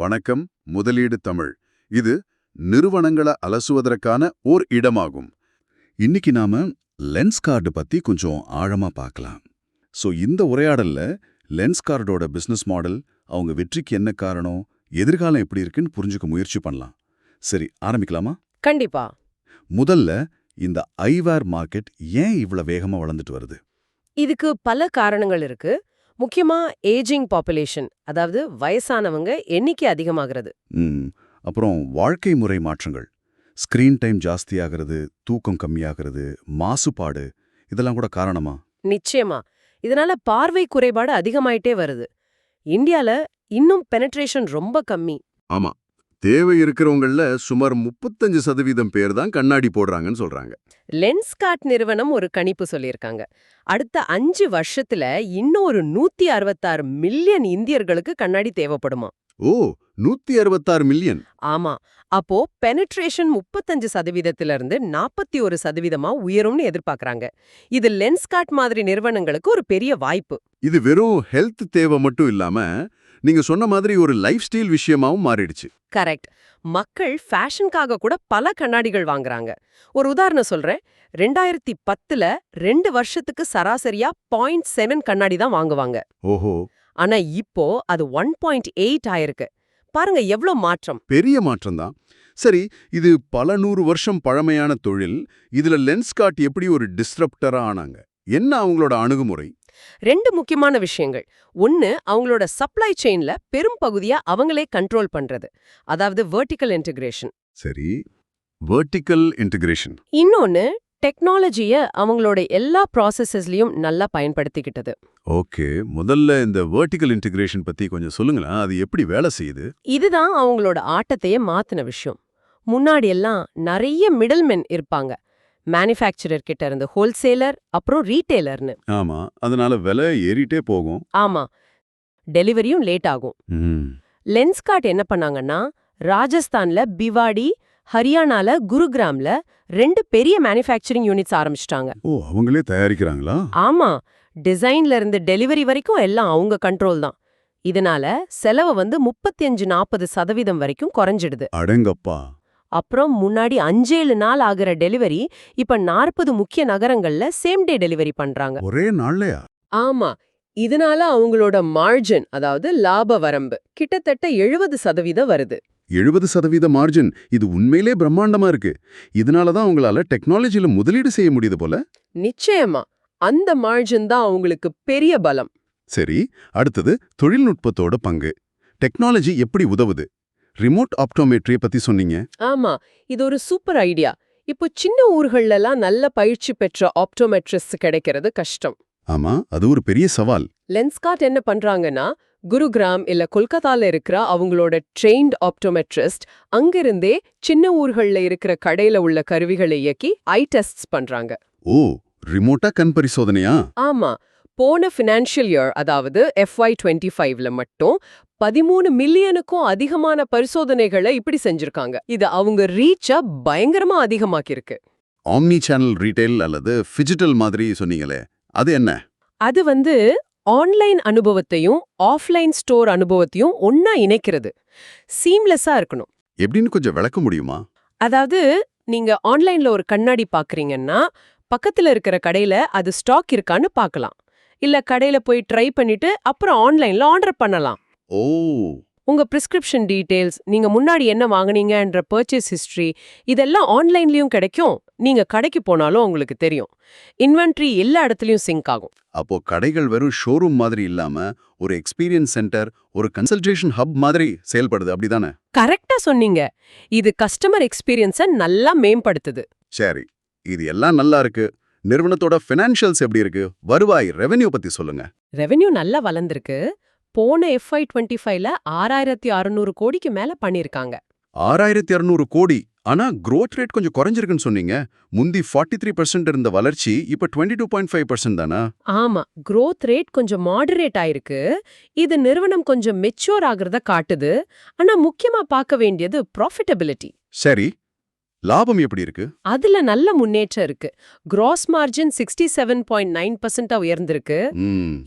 வணக்கம் முதலீடு தமிழ். இது நிறுவனங்களை அலசுவதற்கான ஓர் இடமாகும். இன்னைக்கு நாம லென்ஸ் கார்டு பத்தி கொஞ்சம் ஆழமா பார்க்கலாம். சோ இந்த உரையாடல்ல லென்ஸ் கார்டோட பிசினஸ் மாடல் அவங்க வெற்றிக்கு என்ன காரணம் எதிர்காலம் எப்படி இருக்குன்னு புரிஞ்சுக்க முயற்சி பண்ணலாம். சரி ஆரம்பிக்கலாமா? கண்டிப்பா. முதல்ல இந்த ஐவேர் மார்க்கெட் ஏன் இவ்வளவு வேகமா வளர்ந்துட்டு வருது? இதுக்கு பல காரணங்கள் இருக்கு. முக்கியமா ஏஜிங் பாப்புலேஷன் அதாவது வயசானவங்க எண்ணிக்கை அதிகமாகிறது. ம், அப்புறம் வாழ்க்கை முறை மாற்றங்கள். ஸ்கிரீன் டைம் ஜாஸ்தியாகிறது தூக்கம் கம்மியாகிறது மாசுபாடு இதெல்லாம் கூட காரணமா? நிச்சயமா. இதனால பார்வை குறைபாடு அதிகமாயிட்டே வருது. இந்தியால இன்னும் பெனட்ரேஷன் ரொம்ப கம்மி. ஆமா. தேவை இருக்கிறவங்கள சுமார் முப்பத்தஞ்சு சதவீதம் பேர் தான் கண்ணாடி போடுறாங்கன்னு சொல்றாங்க. லென்ஸ்கார்ட் நிறுவனம் ஒரு கணிப்பு சொல்லியிருக்காங்க. அடுத்த அஞ்சு வருஷத்துல இன்னும் ஒரு நூத்தி அறுபத்தாறு மில்லியன் இந்தியர்களுக்கு கண்ணாடி தேவைப்படுமா? ஓ நூத்தி அறுபத்தாறு மில்லியன். ஆமா. அப்போ பெனட்ரேஷன் முப்பத்தஞ்சு சதவீதத்துல இருந்து நாற்பத்தி ஒரு சதவீதமா உயரும்னு எதிர்பார்க்கறாங்க. இது லென்ஸ்கார்ட் மாதிரி நிறுவனங்களுக்கு ஒரு பெரிய வாய்ப்பு. இது வெறும் ஹெல்த் தேவை மட்டும் இல்லாம நீங்க சொன்ன மாதிரி ஒரு லைஃப் ஸ்டைல் விஷயமாவும் மாறிடுச்சு. கரெக்ட். மக்கள் ஃபேஷனுக்காக கூட பல கண்ணாடிகள் வாங்குறாங்க. ஒரு உதாரணம் சொல்றேன். ரெண்டாயிரத்தி பத்துல ரெண்டு வருஷத்துக்கு சராசரியா பாயிண்ட் செவன் கண்ணாடி தான் வாங்குவாங்க. ஓஹோ. ஆனா இப்போ அது ஒன் பாயிண்ட் எயிட் ஆயிருக்கு. பாருங்க எவ்ளோ மாற்றம். பெரிய மாற்றம்தான் சரி இது பல நூறு வருஷம் பழமையான தொழில். இதுல லென்ஸ்கார்ட் எப்படி ஒரு டிஸ்ரப்டரா ஆனாங்க? என்ன அவங்களோட அணுகுமுறை? ரெண்டு முக்கியமான விஷயங்கள். ஒன்னு அவங்களோட சப்ளை செயின்ல பெரும் பகுதியா அவங்களே கண்ட்ரோல் பண்றது. அதாவது வெர்டிக்கல் இன்டகிரேஷன் சரி. வெர்டிக்கல் இன்டிகிரேஷன் இன்னொன்னு டெக்னாலஜிய அவங்களோட எல்லா ப்ராசஸஸ்லயும் நல்லா பயன்படுத்திக்கிட்டது. ஓகே. முதல்ல இந்த வெர்டிக்கல் இன்டிகிரேஷன் பத்தி கொஞ்சம் சொல்லுங்களேன். அது எப்படி வேலை செய்யுது? இதுதான் அவங்களோட ஆட்டத்தையே மாத்தின விஷயம். முன்னாடி எல்லாம் நிறைய மிடில்மென் இருப்பாங்க. மேனுஃபேக்சரர் கிட்ட இருந்து ஹோல்சேலர் அப்புறம் ரீட்டெய்லர்னு ஆமா அதனால விலை ஏறிட்டே போகும். ஆமா டெலிவரியும் லேட் ஆகும். லென்ஸ்கார்ட் என்ன பண்ணாங்கன்னா ராஜஸ்தான்ல பிவாடி ஹரியானால குருகிராம்ல ரெண்டு பெரிய மேனுஃபேக்சரிங் யூனிட்ஸ் ஆரம்பிச்சிட்டாங்க. ஓ அவங்களே தயாரிக்கிறாங்களா? ஆமா டிசைன்ல இருந்து டெலிவரி வரைக்கும் எல்லாம் அவங்க கண்ட்ரோல் தான். இதனால செலவு வந்து முப்பத்தியஞ்சு நாற்பது சதவீதம் வரைக்கும் குறைஞ்சிடுது. அடங்கப்பா. அப்புறம் முன்னாடி அஞ்சேழு நாள் ஆகுற டெலிவரி இப்ப நாற்பது முக்கிய நகரங்கள்ல சேம் டே டெலிவரி பண்றாங்க. ஒரே நாள்லயா? ஆமா. இதனால அவங்களோட மார்ஜின் அதாவது லாப வரம்பு கிட்டத்தட்ட எழுபது சதவீதம் வருது. எழுபது சதவீத மார்ஜின் இது உண்மையிலே பிரம்மாண்டமா இருக்கு. இதனால தான் உங்களால டெக்னாலஜில முதலீடு செய்ய முடியுது போல. நிச்சயமா. அந்த மார்ஜின் தான் அவங்களுக்கு பெரிய பலம். சரி அடுத்தது தொழில்நுட்பத்தோட பங்கு. டெக்னாலஜி எப்படி உதவுது? ரிமோட் ஆப்டோமெட்ரியை பத்தி சொன்னீங்க. ஆமா இது ஒரு சூப்பர் ஐடியா. இப்போ சின்ன ஊர்கள்ல எல்லாம் நல்ல பயிற்சி பெற்ற ஆப்டோமெட்ரிஸ்ட் கிடைக்கிறது கஷ்டம். ஆமா அது ஒரு பெரிய சவால். லென்ஸ்கார்ட் என்ன பண்றாங்கன்னா குருகிராம் இல்ல கொல்கத்தால இருக்கிற அவங்களோட ட்ரெயின்ட் ஆப்டோமெட்ரிஸ்ட் அங்கிருந்தே சின்ன ஊர்கள்ல இருக்கிற கடையில உள்ள கருவிகளை இயக்கி ஐ டெஸ்ட்ஸ் பண்றாங்க. ஓ ரிமோட்டா கண் பரிசோதனையா? ஆமா போன ஃபினான்ஷியல் இயர் அதாவது எஃப்ஒய் டுவெண்ட்டி ஃபைவ்ல மட்டும் பதிமூணு மில்லியனுக்கும் அதிகமான பரிசோதனைகளை இப்படி செஞ்சிருக்காங்க. இது அவங்க ரீச்ச பயங்கரமா அதிகமாக்கியிருக்கு. ஆம்னி சேனல் ரீட்டைல் அல்லது ஃபிஜிட்டல் மாதிரி சொன்னீங்களே அது என்ன? அது வந்து ஆன்லைன் அனுபவத்தையும் ஆஃப்லைன் ஸ்டோர் அனுபவத்தையும் ஒன்னா இணைக்கிறது. சீம்லெஸ்ஸா இருக்கணும். எப்படின்னு கொஞ்சம் விளக்க முடியுமா? அதாவது நீங்க ஆன்லைன்ல ஒரு கண்ணாடி பாக்குறீங்கன்னா பக்கத்துல இருக்கிற கடையில அது ஸ்டாக் இருக்கான்னு பார்க்கலாம் இல்ல கடையில போய் ட்ரை பண்ணிட்டு அப்புறம் ஆன்லைன்ல ஆர்டர் பண்ணலாம். ஓ. உங்க பிரிஸ்கிரிப்ஷன் டீடைல்ஸ் நீங்க முன்னாடி என்ன வாங்குனீங்கன்ற பர்ச்சேஸ் ஹிஸ்டரி இதெல்லாம் ஆன்லைன்லயும் கிடைக்கும். நீங்க கடைக்கு போனாலும் உங்களுக்கு தெரியும். இன்வென்ட்ரி எல்லா இடத்துலயும் சிங்க் ஆகும். அப்போ கடைகள் வெறும் ஷோரூம் மாதிரி இல்லாம ஒரு எக்ஸ்பீரியன்ஸ் சென்டர் ஒரு கன்சல்டேஷன் ஹப் மாதிரி செயல்படுது. அப்படிதானே? கரெக்டா சொன்னீங்க. இது கஸ்டமர் எக்ஸ்பீரியன்ஸ நல்லா மேம்படுத்துது. சரி இது எல்லாம் நல்லா இருக்கு. நிறுவனத்தோட ஃபினான்ஷியல்ஸ் எப்படி இருக்கு? வருவாய் ரெவென்யூ பத்தி சொல்லுங்க. ரெவென்யூ நல்லா வளர்ந்திருக்கு. போன எஃப்ஐ டுவெண்ட்டி ஃபைவ்ல ஆறாயிரத்தி அறுநூறு கோடிக்கு மேல பண்ணிருக்காங்க. ஆறாயிரத்தி அறுநூறு கோடி. ஆனா growth ரேட் கொஞ்சம் குறைஞ்சிருக்குன்னு சொன்னீங்க. முந்தி ஃபார்ட்டி த்ரீ பர்சன்ட் இருந்த வளர்ச்சி இப்ப twenty two point five percent தானா? ஆமா growth ரேட் கொஞ்சம் மாடரேட் ஆயிருக்கு. இது நிறுவனம் கொஞ்சம் மெச்சூர் ஆகுறத காட்டுது. ஆனா முக்கியமா பார்க்க வேண்டியது ப்ராஃபிட்டபிலிட்டி சரி லாபம் எப்படி இருக்கு? அதுல நல்ல முன்னேற்றம் இருக்கு. Gross margin sixty seven point nine பர்சன்டா உயர்ந்திருக்கு.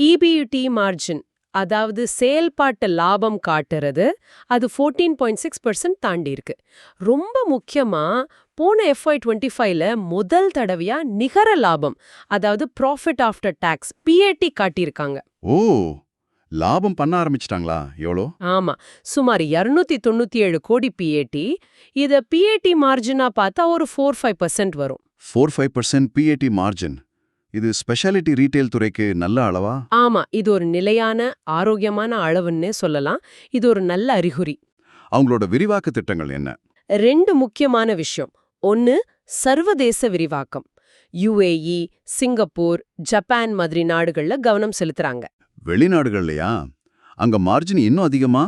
இபியூடி மார்ஜின் அதாவது செயல்பாட்டு லாபம் காட்டுறது அது ஃபோர்டீன் பாயிண்ட் சிக்ஸ் பர்சன்ட் தாண்டி இருக்கு. ரொம்ப முக்கியமா போன எஃப்ஐ டுவெண்ட்டி ஃபைவ்ல முதல் தடவையா நிகர லாபம் அதாவது ப்ராஃபிட் ஆஃப்டர் டாக்ஸ் பிஏடி காட்டியிருக்காங்க. ஓ லாபம் பண்ண ஆரம்பிச்சிட்டாங்களா? எவ்வளோ ஆமா சுமார் 297 தொண்ணூத்தி ஏழு கோடி பிஏடி இத பிஏடி மார்ஜினா பார்த்தா ஒரு ஃபோர் ஃபைவ் பர்சன்ட் வரும். Four five percent PAT margin இது ஸ்பெஷாலிட்டி ரீட்டைல் துறைக்கு நல்ல அளவா? ஆமா இது ஒரு நிலையான ஆரோக்கியமான அளவுன்னே சொல்லலாம். இது ஒரு நல்ல அறிகுறி. அவங்களோட விரிவாக்க திட்டங்கள் என்ன? ரெண்டு முக்கியமான விஷயம். ஒன்னு சர்வதேச விரிவாக்கம். யுஏஇ சிங்கப்பூர் ஜப்பான் மாதிரி நாடுகள்ல கவனம் செலுத்துறாங்க. வெளிநாடுகள்லையா? அங்க மார்ஜின் இன்னும் அதிகமா?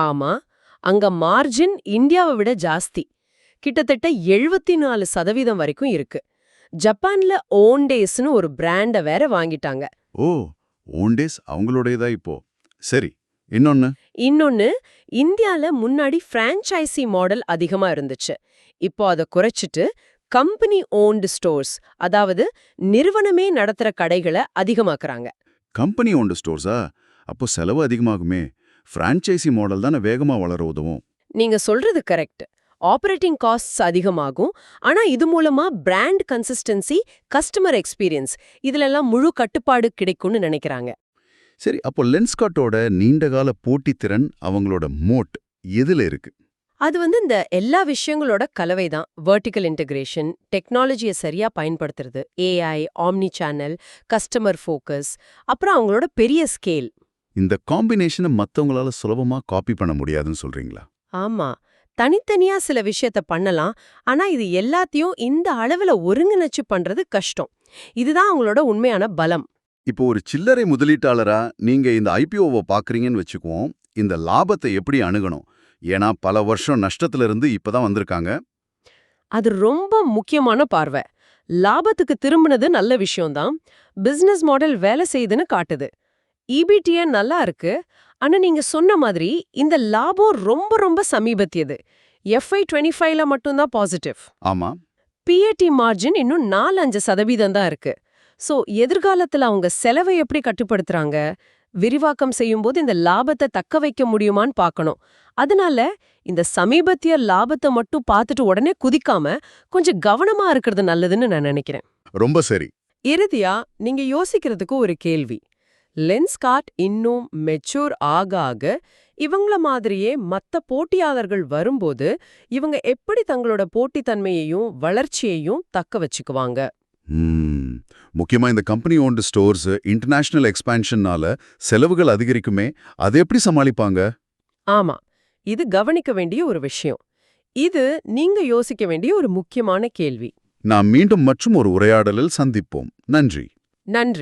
ஆமா அங்க மார்ஜின் இந்தியாவை விட ஜாஸ்தி. கிட்டத்தட்ட எழுபத்தி நாலு சதவீதம் வரைக்கும் இருக்கு. ஜப்பான்ல ஓன்டேஸ்னு ஒரு பிராண்ட வேற வாங்கிட்டாங்க. ஓ ஓன்டேஸ் அவங்களுடையதா இப்போ? சரி இன்னொன்னு? இன்னொன்னு இந்தியால முன்னாடி பிரான்ச்சைசி மாடல் அதிகமா இருந்துச்சு. இப்போ அதை குறைச்சிட்டு கம்பெனி ஓன்டு ஸ்டோர்ஸ் அதாவது நிறுவனமே நடத்துற கடைகளை அதிகமாக்குறாங்க. Company owned ஸ்டோர்ஸா? அப்போ செலவு அதிகமாகுமே. ஃப்ரான்ச்சைசி மாடல் தானே வேகமா வளர உதவும். நீங்க சொல்றது கரெக்ட். ஆபரேட்டிங் காஸ்ட்ஸ் அதிகமாகும். ஆனா இது மூலமா பிராண்ட் கன்சிஸ்டன்சி கஸ்டமர் எக்ஸ்பீரியன்ஸ் இதுலெல்லாம் முழு கட்டுப்பாடு கிடைக்கும்னு நினைக்கிறாங்க. சரி அப்போ லென்ஸ்காட்டோட நீண்டகால போட்டித்திறன் அவங்களோட மோட் எதுல இருக்கு? அது வந்து இந்த எல்லா விஷயங்களோட கலவை தான். வெர்டிக்கல் இன்டகிரேஷன் டெக்னாலஜியை சரியா பயன்படுத்துறது. AI omni channel customer focus அப்புறம் அவங்களோட பெரிய ஸ்கேல் இந்த காம்பினேஷனை மத்தவங்களால சுலபமா காப்பி பண்ண முடியாதுன்னு சொல்றீங்களா? ஆமா. தனித்தனியா சில விஷயத்த பண்ணலாம். ஆனா இது எல்லாத்தையும் இந்த அளவுல ஒருங்கிணைச்சு பண்றது கஷ்டம். இதுதான் அவங்களோட உண்மையான பலம். இப்போ ஒரு சில்லறை முதலீட்டாளரா நீங்க இந்த ஐபிஓவை பாக்குறீங்கன்னு வச்சுக்குவோம். இந்த லாபத்தை எப்படி அணுகணும்? ஏன்னா பல வருஷம் நஷ்டத்துல இருந்து இப்பதான் வந்திருக்காங்க. அது ரொம்ப முக்கியமான பார்வை. லாபத்துக்கு திரும்பினது நல்ல விஷயம்தான். பிசினஸ் மாடல் வேலை செய்யுதுன்னு காட்டுது. இபிடிஏ நல்லா இருக்கு. ஆனா நீங்க சொன்ன மாதிரி இந்த லாபம் ரொம்ப ரொம்ப சமீபத்தியது. எஃப்ஐ டுவெண்ட்டி ஃபைவ்ல மட்டும்தான் பாசிட்டிவ் ஆமா. பிஏடி மார்ஜின் இன்னும் நாலு அஞ்சு சதவீதம் தான் இருக்கு. சோ எதிர்காலத்துல அவங்க செலவை எப்படி கட்டுப்படுத்துறாங்க? விரிவாக்கம் செய்யும்போது இந்த லாபத்தை தக்க வைக்க முடியுமான்னு பார்க்கணும். அதனால இந்த சமீபத்திய லாபத்தை மட்டும் பார்த்துட்டு உடனே குதிக்காம கொஞ்சம் கவனமா இருக்கிறது நல்லதுன்னு நான் நினைக்கிறேன். ரொம்ப சரி. இறுதியா நீங்க யோசிக்கிறதுக்கு ஒரு கேள்வி. லென்ஸ்கார்ட் இன்னும் மெச்சூர் ஆக ஆக இவங்கள மாதிரியே மத்த போட்டியாளர்கள் வரும்போது இவங்க எப்படி தங்களோட போட்டித்தன்மையையும் வளர்ச்சியையும் தக்க வச்சுக்குவாங்க? முக்கியமா இந்த கம்பெனி ஓன்டு ஸ்டோர்ஸ் இன்டர்நேஷனல் எக்ஸ்பான்ஷன்னால செலவுகள் அதிகரிக்குமே அதை எப்படி சமாளிப்பாங்க? ஆமா. இது கவனிக்க வேண்டிய ஒரு விஷயம். இது நீங்க யோசிக்க வேண்டிய ஒரு முக்கியமான கேள்வி. நாம் மீண்டும் மற்றும் ஒரு உரையாடலில் சந்திப்போம். நன்றி. நன்றி.